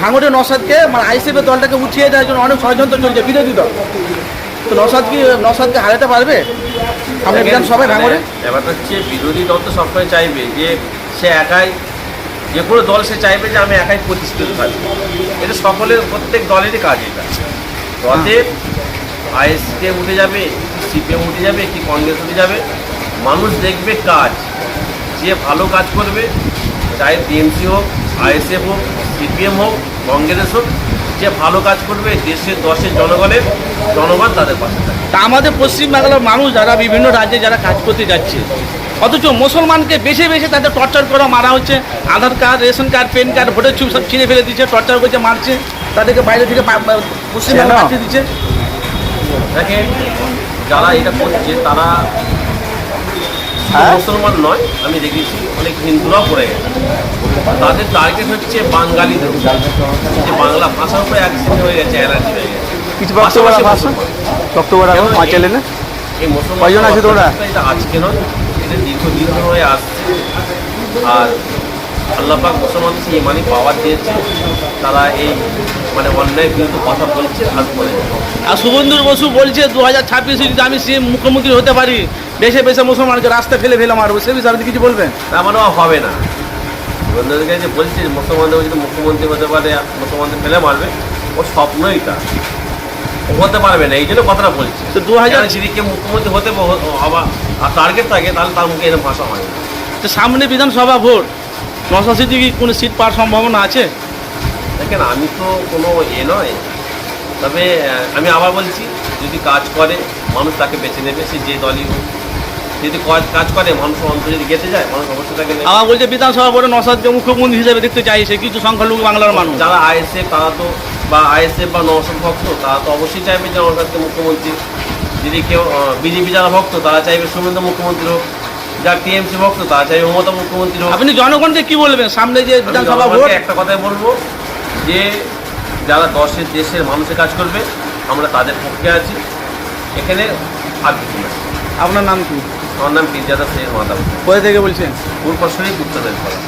ভাঙড়ে নসাদকে মানে আইসিএফের দলটাকে উঠিয়ে দেওয়ার জন্য অনেক ষড়যন্ত্র চলছে বিরোধী দল। তো নসাদ কি নসাদকে হারাতে পারবে? আমরা বিধানসভায় ভাঙড়ে? মানে ব্যাপারটা হচ্ছে বিরোধী দল তো সবসময় চাইবে যে সে একাই যে কোনো দল সে চাইবে যে আমি একাই প্রতিষ্ঠিত থাকব। এটা সকলের প্রত্যেক দলেরই কাজ এটা। অতএব আইএসকে উঠে যাবে সিপিএম উঠে যাবে কি কংগ্রেস উঠে যাবে মানুষ দেখবে কাজ। যে ভালো কাজ করবে চাই টিএমসি হোক আইএসএফ হোক সিপিএম হোক কংগ্রেস হোক যে ভালো কাজ করবে দেশের দশের জনগণের জনগণ তাদের পাশে থাকবে। তা আমাদের পশ্চিমবাংলার মানুষ যারা বিভিন্ন রাজ্যে যারা কাজ করতে যাচ্ছে অথচ মুসলমানকে বেছে বেছে তাদের টর্চার করা মারা হচ্ছে। Aadhaar card ration card PAN card ভোটের ছবি সব ছিঁড়ে ফেলে দিচ্ছে টর্চার করছে মারছে তাদেরকে বাইরে থেকে পা- পা- পশ্চিমবাংলা দিচ্ছে। দেখেন যারা এটা করছে তারা? মুসলমান নয় আমি দেখেছি অনেক হিন্দুরাও পড়ে গেছে। তাদের টার্গেট হচ্ছে বাঙালিদের যে বাংলা ভাষার উপরে অ্যাক্সিডেন্ট হয়ে গেছে অ্যালার্জি হয়ে গেছে। কিছু ভাষা ভাষা রাখো আসো মুসলমান। বক্তব্য রাখো কেন পাঁচ এই- মুসলমান আছে তোমরা? এটা আজকে নয় এটা দীর্ঘদিন ধরে হয়ে আসছে। আর আল্লাপাক মুসলমানকে ইমানি পাওয়ার দিয়েছে তারা এই মানে অন্যায় বিরুদ্ধে কথা বলছে আর বলে আর শুভেন্দু বসু বলছে দু হাজার ছাব্বিশে যদি আমি সিএম মুখ্যমন্ত্রী হতে পারি। বেশে বেশে মুসলমানকে রাস্তায় ফেলে ফেলে মারবো সে বিষয়ে আপনি কিছু বলবেন? তার মানে হবে না। বন্ধুদের কাছে বলছে যে মুসলমানদের যদি মুখ্যমন্ত্রী হতে পারে মুসলমানদের ফেলে মারবে ওর স্বপ্নই ও হতে পারবে না এই জন্য কথাটা বলছে। তো 2000 কেন যদি কেউ মুখ্যমন্ত্রী হতে হবা আর টার্গেট থাকে তাহলে তার মুখে এরকম ভাষা হয় না। তো সামনে বিধানসভা ভোট। নশাশিতে কি কোনো সিট পাওয়ার সম্ভাবনা আছে? দেখেন আমি তো কোনো এ নয়। তবে আমি আবার বলছি যদি কাজ করে মানুষ তাকে বেছে নেবে সে যে দলই হোক। যদি কাজ- কাজ করে মানুষ অন্তর যদি গেতে যায় মানুষ অবশ্যই তাকে আমার বলছে বিধানসভা ভোটে নশাদকে মুখ্যমন্ত্রী হিসেবে দেখতে চাইছে কিছু সংখ্যালঘু বাংলার মানুষ। যারা আইএসএফ তারা তো বা আইএসএফ বা নওশাদ ভক্ত তারা তো অবশ্যই চাইবে যে নওশাদকে মুখ্যমন্ত্রী। যদি কেউ বিজেপি যারা ভক্ত তারা চাইবে শুভেন্দু মুখ্যমন্ত্রী হোক যারা টিএমসি ভক্ত তা চাই মমতা মুখ্যমন্ত্রী আপনি জনগণকে কি বলবেন? সামনে যে বিধানসভা ভোট একটা কথাই বলব যে যারা দশের দেশের মানুষের কাজ করবে আমরা তাদের পক্ষে আছি। এখানে আর কিছু না। আপনার নাম কি? আমার নাম পিজাদা সৈয়দ মাদাম কোথা থেকে বলছেন? পূর্বশরী উত্তরের ফলা